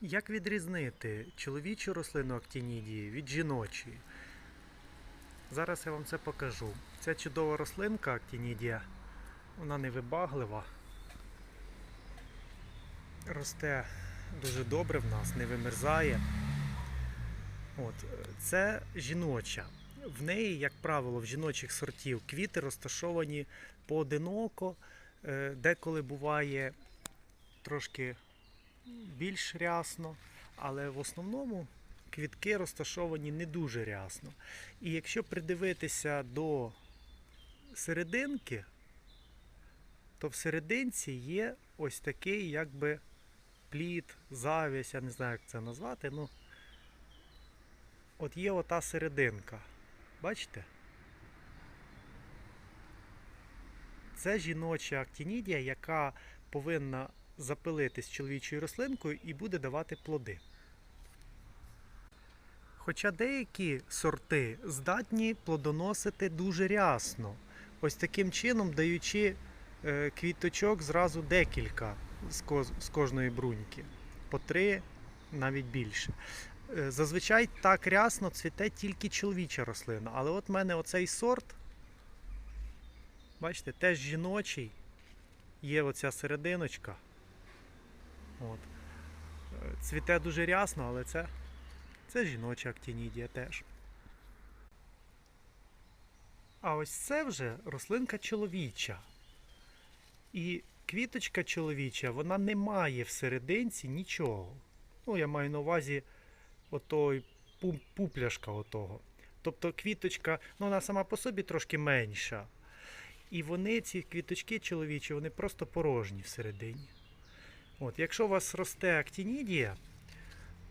Як відрізнити чоловічу рослину актінідії від жіночої? Зараз я вам це покажу. Ця чудова рослинка актінідія, вона невибаглива. Росте дуже добре в нас, не вимерзає. От, це жіноча. В неї, як правило, в жіночих сортів квіти розташовані поодиноко. Е, Деколи буває трошки більш рясно, але в основному квітки розташовані не дуже рясно. І якщо придивитися до серединки, то в серединці є ось такий якби плід, завість, я не знаю, як це назвати. Ну, от є ота серединка. Бачите? Це жіноча актінідія, яка повинна запилитись чоловічою рослинкою і буде давати плоди. Хоча деякі сорти здатні плодоносити дуже рясно, ось таким чином даючи е, квіточок зразу декілька з, з кожної бруньки, по три, навіть більше. Е, Зазвичай так рясно цвіте тільки чоловіча рослина, але от в мене оцей сорт, бачите, теж жіночий, є оця серединочка. От. Цвіте дуже рясно, але це, це жіноча актінідія теж. А ось це вже рослинка чоловіча. І квіточка чоловіча, вона не має в серединці нічого. Ну, я маю на увазі отой пупляшка отого. Тобто квіточка, ну вона сама по собі трошки менша. І вони, ці квіточки чоловічі, вони просто порожні всередині. От, якщо у вас росте актінідія,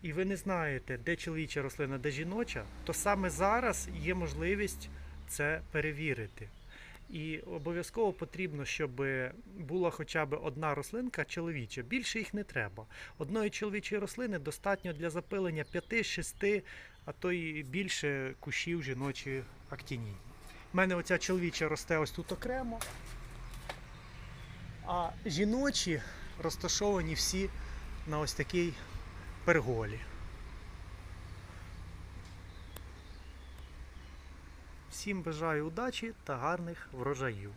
і ви не знаєте, де чоловіча рослина, де жіноча, то саме зараз є можливість це перевірити. І обов'язково потрібно, щоб була хоча б одна рослинка чоловіча. Більше їх не треба. Одної чоловічої рослини достатньо для запилення 5-6, а то й більше кущів жіночої актінії. У мене оця чоловіча росте ось тут окремо. А жіночі розташовані всі на ось такій перголі. Всім бажаю удачі та гарних врожаїв.